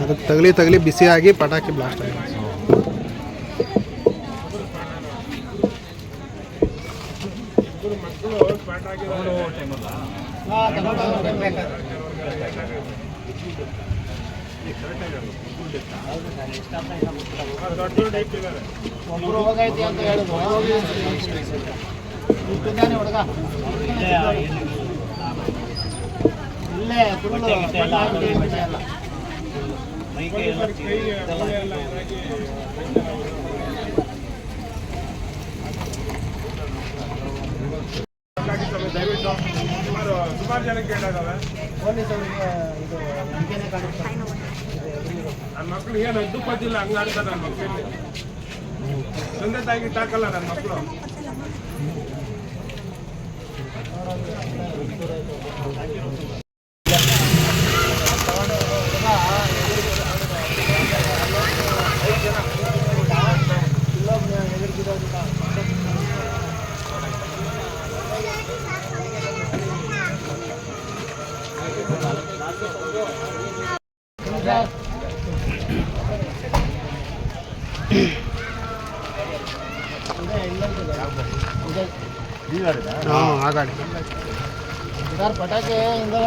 ಅದಕ್ಕೆ ತಗಲಿ ತಗಲಿ ಬಿಸಿಯಾಗಿ ಪಟಾಕಿ ಬ್ಲಾಸ್ಟ್ ಆಗಿದೆ. ಹೋಗೈತಿ ಅಂತ ಹುಡುಗ ದಯವಿಟ್ಟು ಸುಮಾರು ಸುಮಾರು ಜನಕ್ಕೆ ಹೇಳೋದಲ್ಲ ಪೊಲೀಸರಿಗೆ ಇದು ನಂಬಿಕೆನೇ ಕಾಣಿಸ್ತಾ ನನ್ನ ಮಕ್ಳು ಏನು ದುಪ್ಪತ್ತಿಲ್ಲ ಹಂಗ ಆಡ್ತಾರೆ ನನ್ನ ಮಕ್ಕಳಿಗೆ ತಂದೆ ತಾಯಿಗೆ ತಾಕಲ್ಲ ನನ್ನ ಮಕ್ಕಳು ಆ ಗಾಡಿ ಸರ್ ಪಟಾಕಿ ಹಿಂದೆ